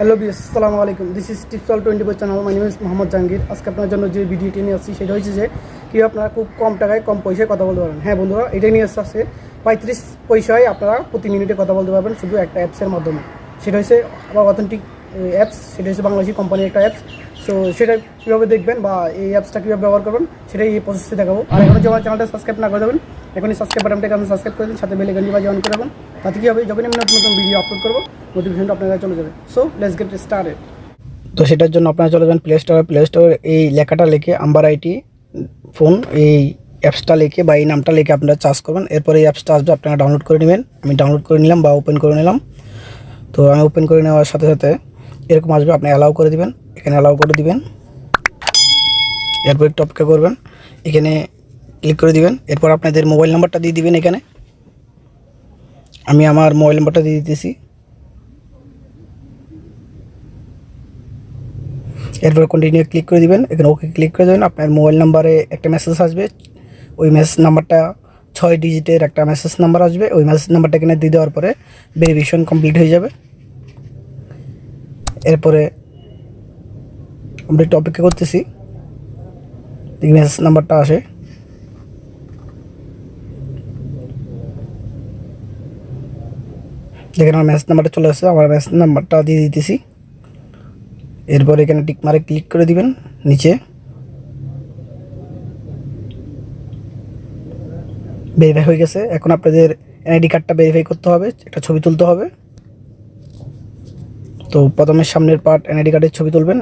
Hello BS আসসালামু আলাইকুম। This is tips all twenty four channel my name is Mohammad Jahangir আজকে আপনার জন্য যে ভিডিওটি নিয়ে আসছি, সেটা হচ্ছে যে কেউ আপনারা খুব কম টাকায়, কম পয়সায় কথা বলতে পারেন হ্যাঁ বন্ধুরা, এটাই নিয়ে আসছে পঁয়ত্রিশ পয়সায় আপনারা প্রতি মিনিটে কথা বলতে পারবেন শুধু একটা অ্যাপসের মাধ্যমে। সেটা হচ্ছে আবার অথেন্টিক অ্যাপস সেটা হচ্ছে বাংলাদেশি কোম্পানির একটা অ্যাপস সো সেটা কীভাবে দেখবেন বা এই অ্যাপসটা কীভাবে ব্যবহার করবেন, সেটাই এই প্রসেসে দেখাবো। আর এখন আমার চ্যানেলটা সাবস্ক্রাইব না করে দেবেন, এখনই সাবস্ক্রাইব বাটনটাকে আপনি সাবস্ক্রাইব করে দিন, সাথে বেলে গঞ্জি বা জয়েন করে রাখুন। তাতে কী হবে, যখনই আমি নতুন নতুন ভিডিও আপলোড করব নোটিফিকেশনটা আপনার কাছে চলে যাবে। সো লেটস গেট স্টার্টেড তো সেটার জন্য আপনারা চলে যান প্লে স্টোরে প্লে স্টোরে এই লেখাটা লিখে আম্বার আইটি ফোন এই অ্যাপসটা লিখে বা এই নামটা লিখে আপনারা চার্জ করবেন। এরপরে এই অ্যাপসটা আসবে, আপনারা ডাউনলোড করে নেবেন। আমি ডাউনলোড করে নিলাম বা ওপেন করে নিলাম। তো আমি ওপেন করে নেওয়ার সাথে সাথে এরকম আসবে, আপনি অ্যালাউ করে দিবেন। এখানে অ্যালাউ করে দিবেন। এরপর একটু অপেক্ষা করবেন। এখানে ক্লিক করে দিবেন। এরপর আপনাদের মোবাইল নাম্বারটা দিয়ে দিবেন এখানে। আমি আমার মোবাইল নাম্বারটা দিয়ে দিতেছি। এরপর কন্টিনিউ ক্লিক করে দিবেন। এখানে ওকে ক্লিক করে দেবেন। আপনার মোবাইল নাম্বারে একটা মেসেজ আসবে। ওই মেসেজ নাম্বারটা ছয় ডিজিটের একটা মেসেজ নাম্বার আসবে। ওই মেসেজ নাম্বারটা এখানে দিয়ে দেওয়ার পরে ভেরিফিকেশন কমপ্লিট হয়ে যাবে। এরপরে আমরা একটু অপেক্ষা করতেছি। এই মেসেজ নাম্বারটা আসে। দেখেন আমার মেসেজ নাম্বারটা চলে আসছে, আমার মেসেজ নাম্বারটা দিয়ে দিতেছি। এরপর এখানে টিক মারে ক্লিক করে দিবেন, নিচে। ভেরিফাই হয়ে গেছে। এখন আপনাদের এনআইডি কার্ডটা ভেরিফাই করতে হবে, একটা ছবি তুলতে হবে। তো প্রথমে সামনের পার্ট এনআইডি কার্ডের ছবি তুলবেন।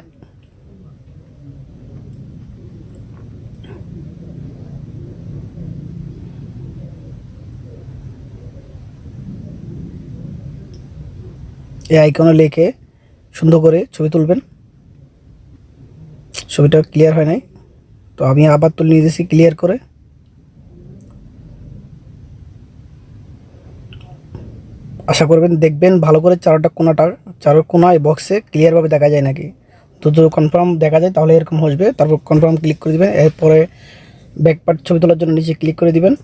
এই আইকনে লিখে সুন্দর করে ছবি তুলবেন। ছবিটা ক্লিয়ার হয় নাই। তো আমি আবার তুলে নিয়ে দিয়েছি ক্লিয়ার করে। আশা করবেন দেখবেন ভালো করে চারোটা কোনাটা চারোর কোনায় বক্সে ক্লিয়ারভাবে দেখা যায় নাকি। তো যদি কনফার্ম দেখা যায়, তাহলে এরকম আসবে তারপর কনফার্ম ক্লিক করে দিবেন। এরপরে ব্যাক পার্ট ছবি তোলার জন্য নিচে ক্লিক করে দিবেন।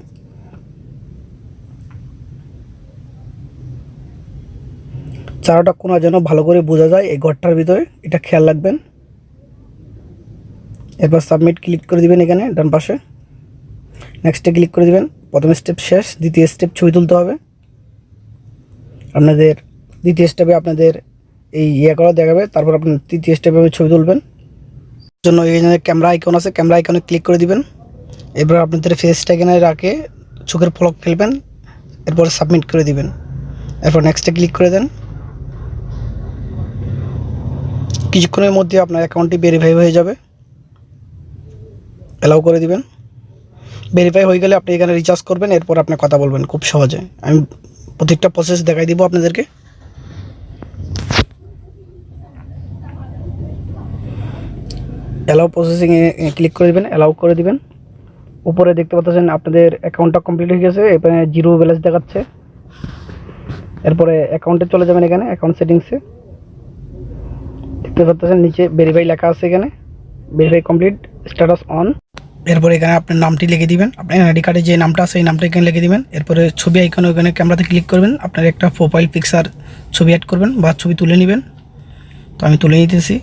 চারোটা কোনা যেন ভালো করে বোঝা যায় এই ঘরটার ভিতরে, এটা খেয়াল রাখবেন। এরপর সাবমিট ক্লিক করে দিবেন এখানে, ডান পাশে। নেক্সটে ক্লিক করে দিবেন, প্রথম স্টেপ শেষ, দ্বিতীয় স্টেপ ছবি তুলতে হবে। আপনাদের দ্বিতীয় স্টেপে আপনাদের এই ইয়ে করা দেখাবে, তারপর আপনার তৃতীয় স্টেপে ছবি তুলবেন। জন্য যে ক্যামেরা আইকন আছে ক্যামেরা আইকনে ক্লিক করে দিবেন। এরপর আপনাদের ফেসটা এখানে রাখে, চোখের ফলক ফেলবেন, এরপর সাবমিট করে দিবেন। এরপর নেক্সটে ক্লিক করে দেন। কিছুক্ষণের মধ্যে আপনার অ্যাকাউন্টটি ভেরিফাই হয়ে যাবে। অ্যালাউ করে দিবেন। ভেরিফাই হয়ে গেলে আপনি এখানে রিচার্জ করবেন, এরপর আপনি কথা বলবেন খুব সহজে। আমি প্রত্যেকটা প্রসেস দেখাই দিব আপনাদেরকে। অ্যালাউ প্রসেসিংয়ে ক্লিক করে দিবেন অ্যালাউ করে দিবেন। উপরে দেখতে পাচ্ছেন আপনাদের অ্যাকাউন্টটা কমপ্লিট হয়ে গেছে এখানে জিরো ব্যালেন্স দেখাচ্ছে। এরপরে অ্যাকাউন্টে চলে যাবেন এখানে অ্যাকাউন্ট সেটিংসে দেখতে পাচ্ছেন নিচে ভেরিফাই লেখা আছে এখানে। ভেরিফাই কমপ্লিট স্ট্যাটাস অন এরপরে এখানে আপনার নামটি লিখে দিবেন। আপনার আইডি কার্ডে যে নামটা আছে, এই নামটা এখানে লিখে দিবেন। এরপরে ছবি আইকনে ওখানে ক্যামেরাতে ক্লিক করবেন। আপনার একটা প্রোফাইল পিকচার ছবি অ্যাড করবেন বা ছবি তুলে নেবেন। তো আমি তুলে নিতেছি।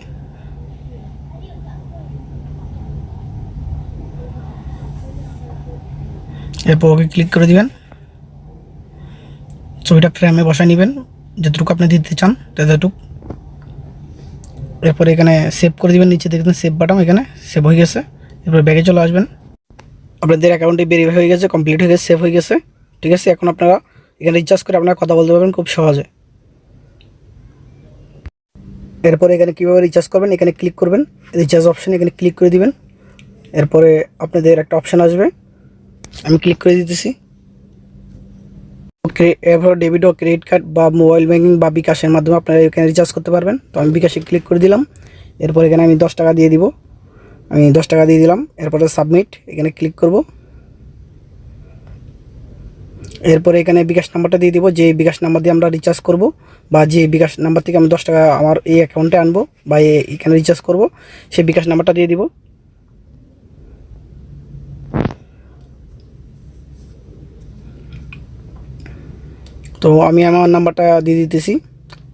এরপর ওকে ক্লিক করে দিবেন। ছবিটা ফ্রেমে বসায় নেবেন। যতটুকু আপনি দিতে চান, ততটুকু। এরপরে এখানে সেভ করে দিবেন, নিচে দেখবেন সেভ বাটন এখানে সেভ হয়ে গেছে। এরপর ব্যাগে চলে আসবেন। আপনাদের অ্যাকাউন্টে ভেরিফাই হয়ে গেছে কমপ্লিট হয়ে গেছে সেভ হয়ে গেছে। ঠিক আছে, এখন আপনারা এখানে রিচার্জ করে আপনারা কথা বলতে পারবেন খুব সহজে। এরপরে এখানে কীভাবে রিচার্জ করবেন, এখানে ক্লিক করবেন। রিচার্জ অপশান এখানে ক্লিক করে দিবেন। এরপরে আপনাদের একটা অপশান আসবে। আমি ক্লিক করে দিতেছি। এরপর ডেবিট ও ক্রেডিট কার্ড বা মোবাইল ব্যাঙ্কিং বা বিকাশের মাধ্যমে আপনারা এখানে রিচার্জ করতে পারবেন। তো আমি বিকাশে ক্লিক করে দিলাম। এরপর এখানে আমি দশ টাকা দিয়ে দিব। আমি দশ টাকা দিয়ে দিলাম। এরপরে সাবমিট এখানে ক্লিক করব। এরপরে এখানে বিকাশ নাম্বারটা দিয়ে দিব। যে বিকাশ নাম্বার দিয়ে আমরা রিচার্জ করব বা যে বিকাশ নাম্বার থেকে আমি দশ টাকা আমার এই অ্যাকাউন্টে আনব বা এখানে রিচার্জ করব, সেই বিকাশ নাম্বারটা দিয়ে দিব। তো আমি আমার নাম্বারটা দিয়ে দিতেছি।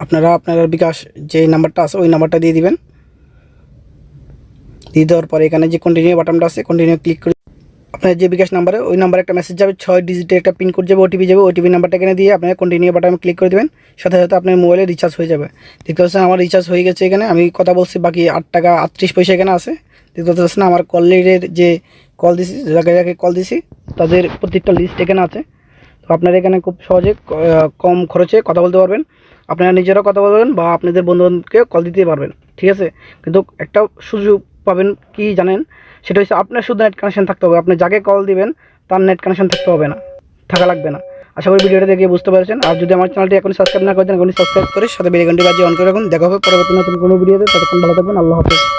আপনারা, আপনার বিকাশ যে নাম্বারটা আছে, ওই নাম্বারটা দিয়ে দিবেন। দিয়ে দেওয়ার পরে এখানে যে কন্টিনিউ বাটনটা আছে কন্টিনিউ ক্লিক করে আপনার যে বিকাশ নাম্বারে, ওই নাম্বারে একটা মেসেজ যাবে, ছয় ডিজিটের একটা পিন কোড যাবে ওটিপি যাবে ওটিপি নাম্বারটা এখানে দিয়ে আপনার কন্টিনিউ বাটনে ক্লিক করে দেবেন। সাথে সাথে আপনার মোবাইলে রিচার্জ হয়ে যাবে। দেখতে পাচ্ছেন আমার রিচার্জ হয়ে গেছে এখানে। আমি কথা বলছি, বাকি আট টাকা আটত্রিশ পয়সা এখানে আছে। দেখতে পাচ্ছেন আমার কলের যে কল দিছি, যাকে যাকে কল দিছি, তাদের প্রত্যেকটা লিস্ট এখানে আছে। তো আপনারা এখানে খুব সহজে কম খরচে কথা বলতে পারবেন। আপনারা নিজেরাও কথা বলবেন বা আপনাদের বন্ধুবান্ধবকে কল দিতে পারবেন, ঠিক আছে? কিন্তু একটা সুযোগ পাবেন কি জানেন? সেটা হচ্ছে আপনার শুধু নেট কানেকশন থাকতে হবে। আপনি যাকে কল দিবেন, তার নেট কানেকশন থাকতে হবে না, থাকা লাগবে না। আশা করি ভিডিওটা দেখে বুঝতে পেরেছেন। আর যদি আমার চ্যানেলটি এখন সাবস্ক্রাইব না করেন এখন সাবস্ক্রাইব করে সাথে বেল ঘন্টি বাজিয়ে অন করে রাখুন। দেখা হবে পরবর্তী নতুন কোনো ভিডিওতে ততক্ষণ ভালো থাকবেন। আল্লাহ হাফেজ।